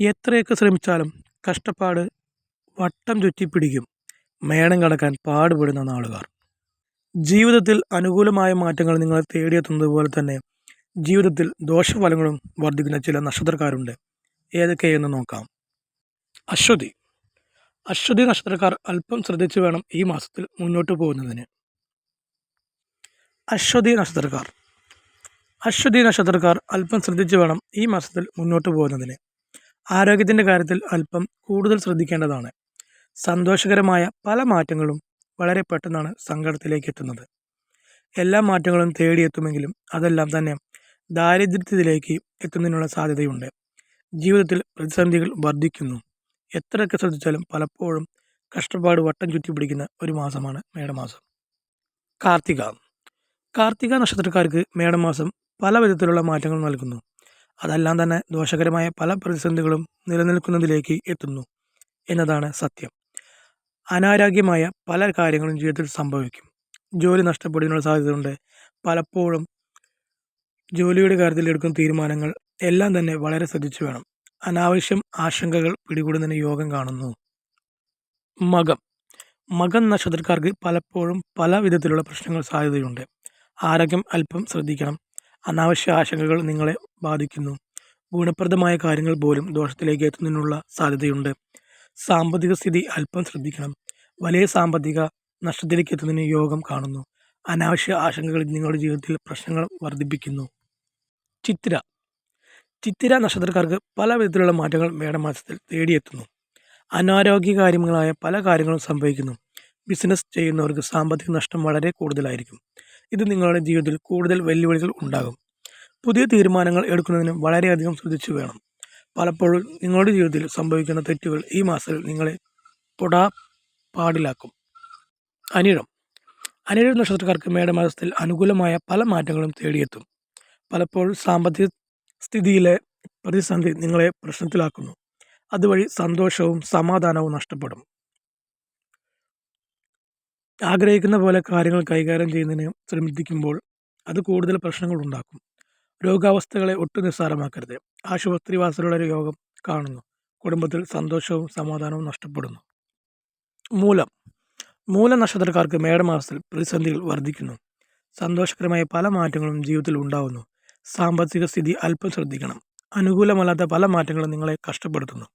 എത്രയൊക്കെ ശ്രമിച്ചാലും കഷ്ടപ്പാട് വട്ടം ചുറ്റിപ്പിടിക്കും. മേണം കടക്കാൻ പാടുപെടുന്ന നാളുകാർ. ജീവിതത്തിൽ അനുകൂലമായ മാറ്റങ്ങൾ നിങ്ങളെ തേടിയെത്തുന്നത് പോലെ തന്നെ ജീവിതത്തിൽ ദോഷഫലങ്ങളും വർദ്ധിക്കുന്ന ചില നക്ഷത്രക്കാരുണ്ട്. ഏതൊക്കെയെന്ന് നോക്കാം. അശ്വതി. അശ്വതി നക്ഷത്രക്കാർ അല്പം ശ്രദ്ധിച്ചു വേണം ഈ മാസത്തിൽ മുന്നോട്ട് പോകുന്നതിന്. അശ്വതി നക്ഷത്രക്കാർ. അശ്വതി നക്ഷത്രക്കാർ അല്പം ശ്രദ്ധിച്ചു വേണം ഈ മാസത്തിൽ മുന്നോട്ട് പോകുന്നതിന്. ആരോഗ്യത്തിന്റെ കാര്യത്തിൽ അല്പം കൂടുതൽ ശ്രദ്ധിക്കേണ്ടതാണ്. സന്തോഷകരമായ പല മാറ്റങ്ങളും വളരെ പെട്ടെന്നാണ് സങ്കടത്തിലേക്ക് എത്തുന്നത്. എല്ലാ മാറ്റങ്ങളും തേടിയെത്തുമെങ്കിലും അതെല്ലാം തന്നെ ദാരിദ്ര്യത്തിലേക്ക് എത്തുന്നതിനുള്ള സാധ്യതയുണ്ട്. ജീവിതത്തിൽ പ്രതിസന്ധികൾ വർദ്ധിക്കുന്നു. എത്രയൊക്കെ ശ്രദ്ധിച്ചാലും പലപ്പോഴും കഷ്ടപ്പാട് വട്ടം ചുറ്റി പിടിക്കുന്ന ഒരു മാസമാണ് മേടമാസം. കാർത്തിക. കാർത്തിക നക്ഷത്രക്കാർക്ക് മേടമാസം പല വിധത്തിലുള്ള മാറ്റങ്ങൾ നൽകുന്നു. അതെല്ലാം തന്നെ ദോഷകരമായ പല പ്രതിസന്ധികളും നിലനിൽക്കുന്നതിലേക്ക് എത്തുന്നു എന്നതാണ് സത്യം. അനാരോഗ്യമായ പല കാര്യങ്ങളും ജീവിതത്തിൽ സംഭവിക്കും. ജോലി നഷ്ടപ്പെടുന്നതിനുള്ള സാധ്യതയുണ്ട്. പലപ്പോഴും ജോലിയുടെ കാര്യത്തിൽ എടുക്കുന്ന തീരുമാനങ്ങൾ എല്ലാം തന്നെ വളരെ ശ്രദ്ധിച്ചു വേണം. അനാവശ്യം ആശങ്കകൾ പിടികൂടുന്നതിന് യോഗം കാണുന്നു. മകം. മകൻ നക്ഷത്രക്കാർക്ക് പലപ്പോഴും പല വിധത്തിലുള്ള പ്രശ്നങ്ങൾ സാധ്യതയുണ്ട്. ആരോഗ്യം അല്പം ശ്രദ്ധിക്കണം. അനാവശ്യ ആശങ്കകൾ നിങ്ങളെ ബാധിക്കുന്നു. ഗുണപ്രദമായ കാര്യങ്ങൾ പോലും ദോഷത്തിലേക്ക് എത്തുന്നതിനുള്ള സാധ്യതയുണ്ട്. സാമ്പത്തിക സ്ഥിതി അല്പം ശ്രദ്ധിക്കണം. വലിയ സാമ്പത്തിക നഷ്ടത്തിലേക്ക് എത്തുന്നതിന് യോഗം കാണുന്നു. അനാവശ്യ ആശങ്കകൾ നിങ്ങളുടെ ജീവിതത്തിൽ പ്രശ്നങ്ങൾ വർദ്ധിപ്പിക്കുന്നു. ചിത്ര ചിത്തിര നക്ഷത്രക്കാർക്ക് പല വിധത്തിലുള്ള മാറ്റങ്ങൾ മേടമാസത്തിൽ തേടിയെത്തുന്നു. അനാരോഗ്യകാര്യങ്ങളായ പല കാര്യങ്ങളും സംഭവിക്കുന്നു. ബിസിനസ് ചെയ്യുന്നവർക്ക് സാമ്പത്തിക നഷ്ടം വളരെ കൂടുതലായിരിക്കും. ഇത് നിങ്ങളുടെ ജീവിതത്തിൽ കൂടുതൽ വെല്ലുവിളികൾ ഉണ്ടാകും. പുതിയ തീരുമാനങ്ങൾ എടുക്കുന്നതിന് വളരെയധികം ശ്രദ്ധിച്ചു വേണം. പലപ്പോഴും നിങ്ങളുടെ ജീവിതത്തിൽ സംഭവിക്കുന്ന തെറ്റുകൾ ഈ മാസത്തിൽ നിങ്ങളെ പൊടാ പാടിലാക്കും. അനിഴം. അനിഴം നക്ഷത്രക്കാർക്ക് മേടമാസത്തിൽ അനുകൂലമായ പല മാറ്റങ്ങളും തേടിയെത്തും. പലപ്പോഴും സാമ്പത്തിക സ്ഥിതിയിലെ പ്രതിസന്ധി നിങ്ങളെ പ്രശ്നത്തിലാക്കുന്നു. അതുവഴി സന്തോഷവും സമാധാനവും നഷ്ടപ്പെടും. ആഗ്രഹിക്കുന്ന പോലെ കാര്യങ്ങൾ കൈകാര്യം ചെയ്യുന്നതിന് ശ്രമിക്കുമ്പോൾ അത് കൂടുതൽ പ്രശ്നങ്ങൾ ഉണ്ടാക്കും. രോഗാവസ്ഥകളെ ഒട്ടും നിസ്സാരമാക്കരുത്. ആശുപത്രിവാസമുള്ള ഒരു യോഗം കാണുന്നു. കുടുംബത്തിൽ സന്തോഷവും സമാധാനവും നഷ്ടപ്പെടുന്നു. മൂലം. മൂല നക്ഷത്രക്കാർക്ക് മേടമാസത്തിൽ പ്രതിസന്ധികൾ വർദ്ധിക്കുന്നു. സന്തോഷകരമായ പല മാറ്റങ്ങളും ജീവിതത്തിൽ ഉണ്ടാകുന്നു സാമ്പത്തിക സ്ഥിതി അല്പം ശ്രദ്ധിക്കണം. അനുകൂലമല്ലാത്ത പല മാറ്റങ്ങളും നിങ്ങളെ കഷ്ടപ്പെടുത്തുന്നു.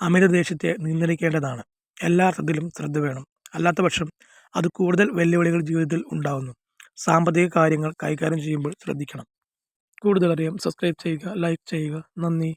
അമിത ദേശത്തെ നിയന്ത്രിക്കേണ്ടതാണ്. എല്ലാ ശ്രദ്ധ വേണം. അല്ലാത്ത പക്ഷം അത് കൂടുതൽ വെല്ലുവിളികൾ ജീവിതത്തിൽ ഉണ്ടാകുന്നു സാമ്പത്തിക കാര്യങ്ങൾ കൈകാര്യം ചെയ്യുമ്പോൾ ശ്രദ്ധിക്കണം. കൂടുതൽ അറിയാം സബ്സ്ക്രൈബ് ചെയ്യുക ലൈക്ക് ചെയ്യുക. നന്ദി.